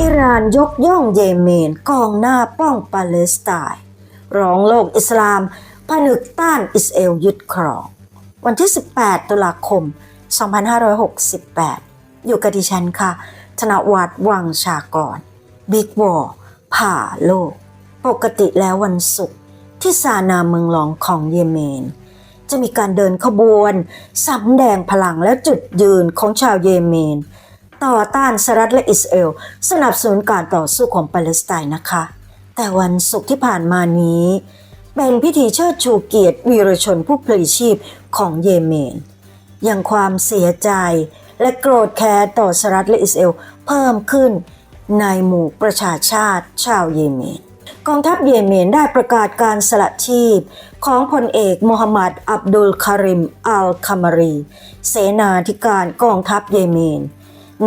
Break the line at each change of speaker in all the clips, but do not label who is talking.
อิหร่านยกย่องเยเมนกองหน้าป้องปาเลสไตน์ร้องโลกอิสลามผนึกต้านอิสราเอลยึดครอง วันที่ 18 ตุลาคม 2568 อยู่กับดิฉันค่ะ ธนวัฒน์วังชากร บิ๊กวอร์ผ่าโลก ปกติแล้ววันศุกร์ที่ซานาเมืองหลวงของเยเมน จะมีการเดินขบวนสำแดงพลังและจุดยืนของชาวเยเมน ต่อต้านสหรัฐและอิสราเอลสนับสนุนการต่อสู้ของปาเลสไตน์นะคะ แต่วันศุกร์ที่ผ่านมานี้ เป็นพิธีเชิดชูเกียรติวีรชนผู้พลีชีพของเยเมน อย่างความเสียใจและโกรธแค้นต่อสหรัฐและอิสราเอลเพิ่มขึ้นในหมู่ประชาชาติชาวเยเมนกองทัพเยเมนได้ประกาศการสละชีพ ของพลเอกโมฮัมหมัดอับดุลคาริมอัลคามารี เสนาธิการกองทัพเยเมน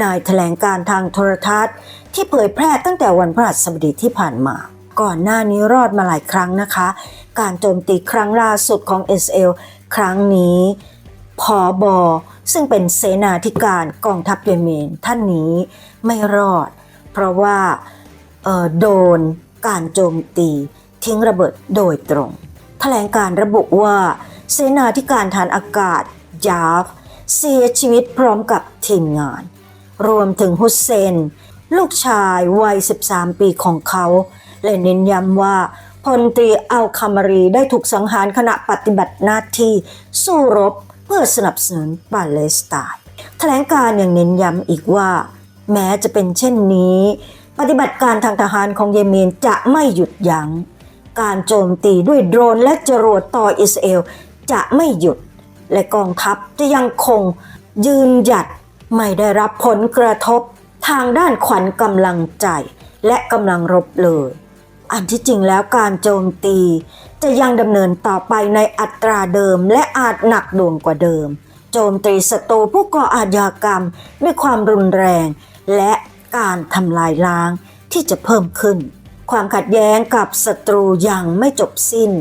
นายแถลงการทางโทรทัศน์ ที่เผยแพร่ตั้งแต่วันพฤหัสบดีที่ผ่านมา ก่อนหน้านี้รอดมาหลายครั้งนะคะ การโจมตีครั้งล่าสุดของ SL ครั้งนี้พอบอซึ่งเป็นเสนาธิการกองทัพเยเมนท่านนี้ไม่รอด เพราะว่าโดนการโจมตีทิ้งระเบิดโดยตรง แถลงการระบุว่าเสนาธิการฐานอากาศยาฟเสียชีวิตพร้อมกับทีมงาน รวมถึงฮุสเซน ลูกชายวัย 13 ปีของเขาและเน้นย้ำว่าพลตรีอัลคามารีได้ถูกสังหารขณะปฏิบัติหน้าที่สู้รบเพื่อสนับสนุนปาเลสไตน์แถลงการยังเน้นย้ำอีกว่า แม้จะเป็นเช่นนี้ ปฏิบัติการทางทหารของเยเมนจะไม่หยุดยัง้ง การโจมตีด้วยโดรนและจรวดต่ออิสราเอลจะไม่หยุด และกองทัพจะยังคงยืนหยัด ไม่ได้รับผลกระทบทางด้านขวัญกำลังใจ และกำลังรบเลย อันที่จริงแล้วการโจมตีจะยังดำเนินต่อไปในอัตราเดิมและอาจหนักดวงกว่าเดิม โจมตีศัตรูผู้ก่ออาชญากรรมด้วยความรุนแรง และการทำลายล้างที่จะเพิ่มขึ้น ความขัดแย้งกับศัตรูยังไม่จบสิ้น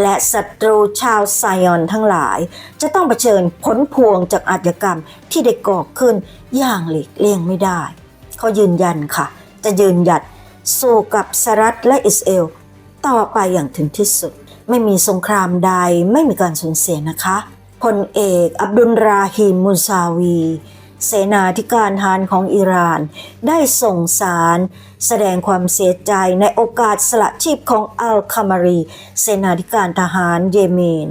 และศัตรูชาวไซออนทั้งหลาย จะต้องเผชิญผลพวงจากอาชญากรรมที่ได้ก่อขึ้นอย่างหลีกเลี่ยงไม่ได้ เขายืนยันค่ะ จะยืนหยัดสู้กับสหรัฐและอิสราเอลต่อไปอย่างถึงที่สุด ไม่มีสงครามใดไม่มีการสูญเสียนะคะพลเอกอับดุลราฮิมมุซาวี เสนาธิการทหารของอิหร่าน ได้ส่งสารแสดงความเสียใจในโอกาสสละชีพของอัลคามารี เสนาธิการทหารเยเมน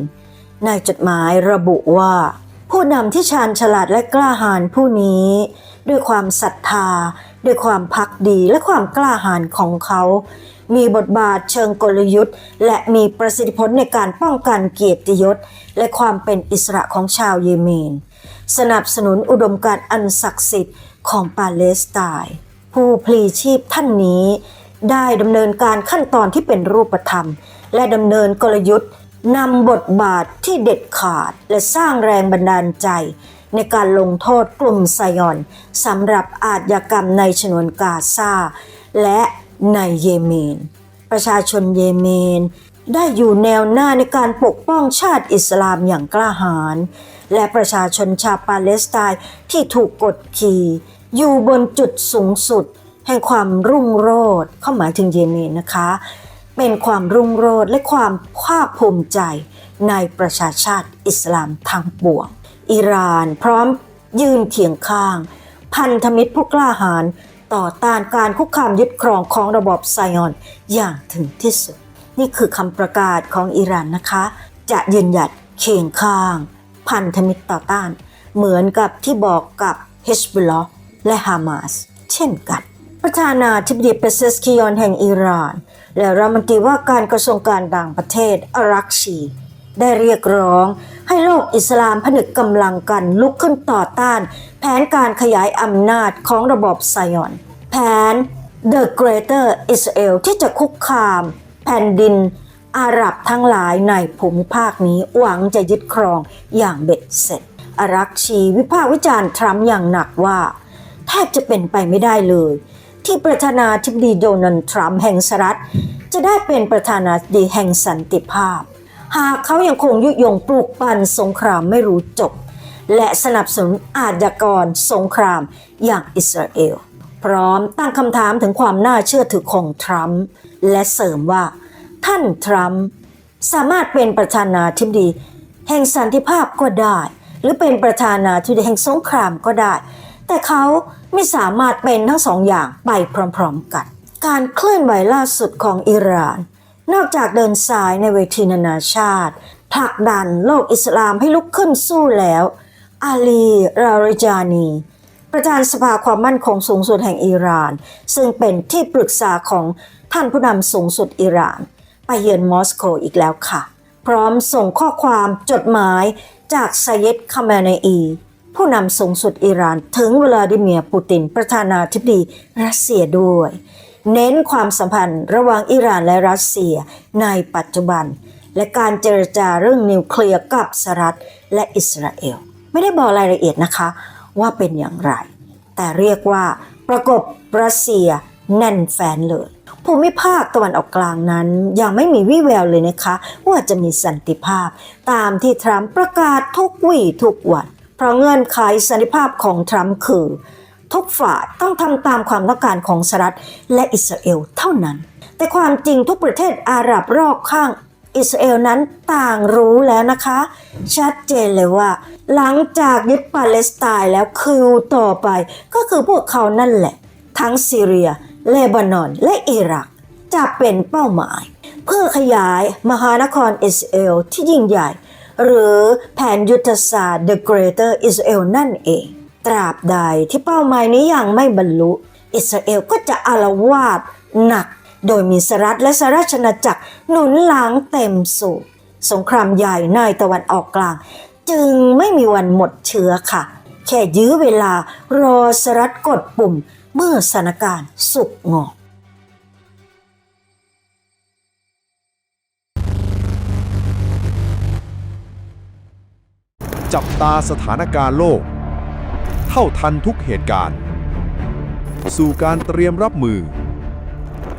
ในจดหมายระบุว่า ผู้นำที่ชาญฉลาดและกล้าหาญผู้นี้ ด้วยความศรัทธา ด้วยความพักดีและความกล้าหาญของเขา มีบทบาทเชิงกลยุทธ์ และมีประสิทธิผลในการป้องกันเกียรติยศ และความเป็นอิสระของชาวเยเมน สนับสนุนอุดมการณ์อันศักดิ์สิทธิ์ของปาเลสไตน์ผู้พลีชีพท่านนี้ ได้ดำเนินการขั้นตอนที่เป็นรูปธรรม และดำเนินกลยุทธ์นำบทบาทที่เด็ดขาดและสร้างแรงบันดาลใจ ในการลงโทษกลุ่มไซยอนสำหรับอาชญากรรมในฉนวนกาซาและในเยเมน ประชาชนเยเมน ได้อยู่แนวหน้าในการปกป้องชาติอิสลามอย่างกล้าหาญ และประชาชนชาวปาเลสไตน์ที่ถูกกดขี่ อยู่บนจุดสูงสุด แห่งความรุ่งโรจน์เข้าหมายถึงเยเมนนะคะ เป็นความรุ่งโรจน์และความภาคภูมิใจในประชาชาติอิสลามทางปวงอิหร่านพร้อมยืนเคียงข้าง พันธมิตรผู้กล้าหาญต่อต้านการคุกคามยึดครองของระบอบไซออนอย่างถึงที่สุด นี่คือคำประกาศของอิหร่านนะคะ จะยืนหยัดเคียงข้าง พันธมิตรต่อต้าน เหมือนกับที่บอกกับเฮชบุลลอและฮามาสเช่นกัน ประธานาธิบดีเปเซสคิยอนแห่งอิหร่าน และรัฐมนตรีว่าการกระทรวงการต่างประเทศอารักชี ได้เรียกร้องให้โลกอิสลามผนึกกำลังกันลุกขึ้นต่อต้าน แผนการขยายอำนาจของระบอบไซออน แผน The Greater Israel ที่จะคุกคาม แผ่นดิน อาหรับทั้งหลายในภูมิภาคนี้หวังจะยึดครองอย่างเบ็ดเสร็จ อารักชีวิพากษ์วิจารณ์ทรัมป์อย่างหนักว่า แทบจะเป็นไปไม่ได้เลย ที่ประธานาธิบดีโดนัลด์ทรัมป์แห่งสหรัฐ จะได้เป็นประธานาธิบดีแห่งสันติภาพ หากเขายังคงยุยงปลูกปั่นสงครามไม่รู้จบ และสนับสนุนอาชญากรสงครามอย่างอิสราเอล พร้อมตั้งคำถามถึงความน่าเชื่อถือของทรัมป์และเสริมว่า ท่านทรัมป์สามารถเป็นประธานาธิบดี แห่งสันติภาพก็ได้ หรือเป็นประธานาธิบดีแห่งสงครามก็ได้ แต่เขาไม่สามารถเป็นทั้งสองอย่างไปพร้อมๆกัน การเคลื่อนไหวล่าสุดของอิหร่าน นอกจากเดินสายในเวทีนานาชาติผลักดันโลกอิสลามให้ลุกขึ้นสู้แล้ว อาลี ราริจานี ประธานสภาความมั่นคงสูงสุดแห่งอิหร่าน ซึ่งเป็นที่ปรึกษาของท่านผู้นำสูงสุดอิหร่าน ไปเยือนมอสโกอีกแล้วค่ะ พร้อมส่งข้อความจดหมายจากไซเยดคาเมเนอี ผู้นำสูงสุดอิหร่านถึงวลาดิเมียร์ปูติน ประธานาธิบดีรัสเซียด้วย เน้นความสัมพันธ์ระหว่างอิหร่านและรัสเซียในปัจจุบัน และการเจรจาเรื่องนิวเคลียร์กับสหรัฐและอิสราเอล ไม่ได้บอกรายละเอียดนะคะว่าเป็นอย่างไร แต่เรียกว่าประกบรัสเซียแน่นแฟนเลย ภูมิภาคตะวันออกกลางนั้น ยังไม่มีวี่แววเลยนะคะ ว่าจะมีสันติภาพ ตามที่ทรัมป์ประกาศทุกวี่ทุกวัน เพราะเงื่อนไขสันติภาพของทรัมป์คือ ทุกฝ่ายต้องทำตามความต้องการของสหรัฐและอิสราเอลเท่านั้น แต่ความจริงทุกประเทศอาหรับรอบข้างอิสราเอลนั้นต่างรู้แล้วนะคะ ชัดเจนเลยว่า หลังจากยึดปาเลสไตน์แล้วคิวต่อไป ก็คือพวกเขานั่นแหละ ทั้งซีเรีย เลบานอน และอิรัก จะเป็นเป้าหมาย เพื่อขยายมหานครอิสราเอลที่ยิ่งใหญ่ หรือแผนยุทธศาสตร์ The Greater Israel นั่นเอง ตราบใดที่เป้าหมายนี้ยังไม่บรรลุ อิสราเอลก็จะอารวาสหนัก โดยมีสหรัฐและสหราชอาณาจักรหนุนหลังเต็มสูบสงครามใหญ่ในตะวันออกกลาง จึงไม่มีวันหมดเชื้อค่ะ แค่ยื้อเวลารอสหรัฐกดปุ่ม เมื่อสถานการณ์สุกงอก
จับตาสถานการณ์โลก เท่าทันทุกเหตุการณ์ สู่การเตรียมรับมือ